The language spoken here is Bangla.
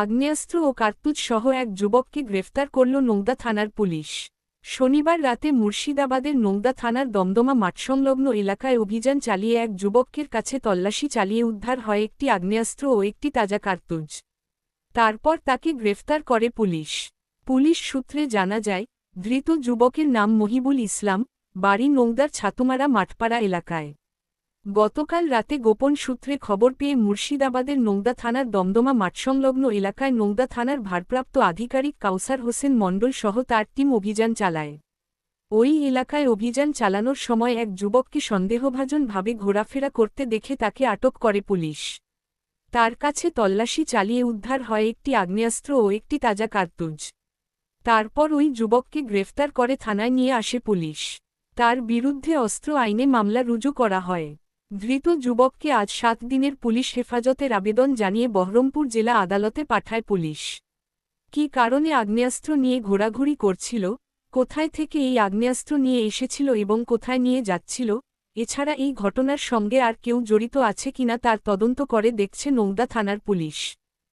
আগ্নেয়াস্ত্র ও কার্তুজ সহ এক যুবককে গ্রেফতার করল নোংদা থানার পুলিশ। শনিবার রাতে মুর্শিদাবাদের নোংদা থানার দমদমা মাঠসংলগ্ন এলাকায় অভিযান চালিয়ে এক যুবকের কাছে তল্লাশি চালিয়ে উদ্ধার হয় একটি আগ্নেয়াস্ত্র ও একটি তাজা কার্তুজ। তারপর তাকে গ্রেফতার করে পুলিশ। পুলিশ সূত্রে জানা যায়, ধৃত যুবকের নাম মহিবুল ইসলাম, বাড়ি নোংদার ছাতুমারা মাঠপাড়া এলাকায়। গতকাল রাতে গোপন সূত্রে খবর পেয়ে মুর্শিদাবাদের নোংদা থানার দমদমা মাঠসংলগ্ন এলাকায় নোংদা থানার ভারপ্রাপ্ত আধিকারিক কাউসার হোসেন মণ্ডল সহ তার টিম অভিযান চালায়। ওই এলাকায় অভিযান চালানোর সময় এক যুবককে সন্দেহভাজনভাবে ঘোরাফেরা করতে দেখে তাকে আটক করে পুলিশ। তার কাছে তল্লাশি চালিয়ে উদ্ধার হয় একটি আগ্নেয়াস্ত্র ও একটি তাজা কার্তুজ। তারপর ওই যুবককে গ্রেফতার করে থানায় নিয়ে আসে পুলিশ। তার বিরুদ্ধে অস্ত্র আইনে মামলা রুজু করা হয়। ধৃত যুবককে আজ সাত দিনের পুলিশ হেফাজতের আবেদন জানিয়ে বহরমপুর জেলা আদালতে পাঠায় পুলিশ। কি কারণে আগ্নেয়াস্ত্র নিয়ে ঘোরাঘুরি করছিল? কোথায় থেকে এই আগ্নেয়াস্ত্র নিয়ে এসেছিল এবং কোথায় নিয়ে যাচ্ছিল? এছাড়া এই ঘটনার সঙ্গে আর কেউ জড়িত আছে কিনা তার তদন্ত করে দেখছে নৌদা থানার পুলিশ।